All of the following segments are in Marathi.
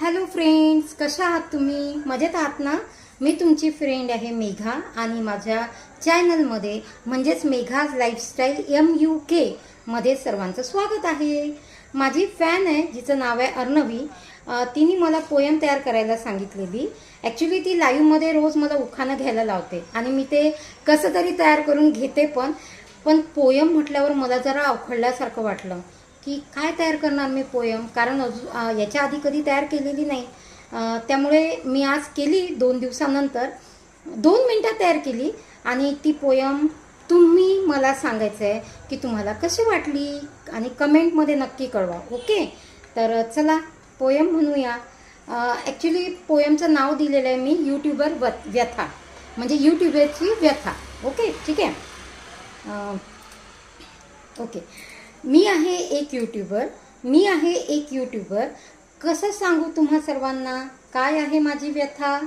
हॅलो फ्रेंड्स कशा आहात तुम्ही? मजेत आहात ना? मी तुमची फ्रेंड आहे मेघा आणि माझ्या चॅनलमध्ये म्हणजेच मेघाज लाईफस्टाईल एम यू केमध्ये सर्वांचं स्वागत आहे. माझी फॅन आहे जिचं नाव आहे अर्णवी. तिने मला पोयम तयार करायला सांगितलेली ॲक्च्युली ती लाईव्हमध्ये रोज मला उखाणं घ्यायला लावते. आणि मी ते कसं तरी तयार करून घेते पण पण पोयम म्हटल्यावर मला जरा अवखळल्यासारखं वाटलं. की काय तयार करणार मी पोयम? कारण अजून याच्या आधी कधी तयार केलेली नाही. त्यामुळे मी आज केली दोन दिवसानंतर. दोन मिनटात तयार केली आणि ती पोयम तुम्ही मला सांगायचं आहे की तुम्हाला कशी वाटली आणि कमेंटमध्ये नक्की कळवा ओके? तर चला पोयम म्हणूया. ॲक्च्युली पोयमचं नाव दिलेलं आहे मी यूट्यूबर व व्यथा. म्हणजे यूट्यूबरची व्यथा ओके? ठीक आहे? ओके. मी आहे एक यूट्यूबर मी आहे एक यूट्यूबर कसं सांगू तुम्हा सर्वांना? काय आहे माझी व्यथा?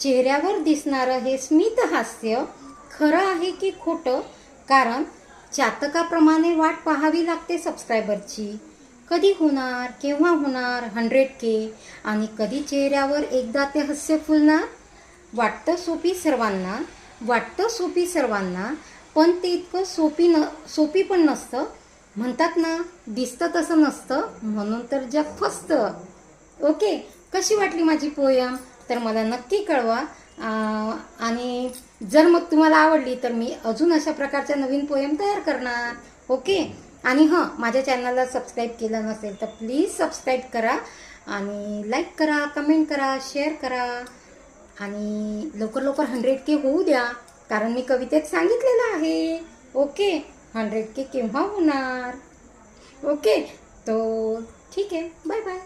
चेहऱ्यावर दिसणारं हे स्मित हास्य खरं आहे की खोटं? कारण चातकाप्रमाणे वाट पाहावी लागते सबस्क्रायबरची कधी होणार केव्हा होणार हंड्रेड के आणि कधी चेहऱ्यावर एकदा ते हास्य फुलणार? वाटतं सोपी सर्वांना वाटतं सोपी सर्वांना पण ते इतकं सोपी न सोपी पण नसतं. म्हणतात ना दिसतं तसं नसतं म्हणून तर जग फसतं. ओके कशी वाटली माझी पोयम? तर मला नक्की कळवा. आणि जर मग तुम्हाला आवडली तर मी अजून अशा प्रकारच्या नवीन पोयम तयार करणार. ओके? आणि हां माझ्या चॅनलला सबस्क्राईब केलं नसेल तर प्लीज सबस्क्राईब करा. आणि लाईक करा कमेंट करा शेअर करा. आणि लवकर लवकर हंड्रेड के होऊ द्या कारण मी कवितेत सांगितलेलं आहे. ओके? हंड्रेड के केव्हा होणार? ओके तो ठीक आहे. Bye bye.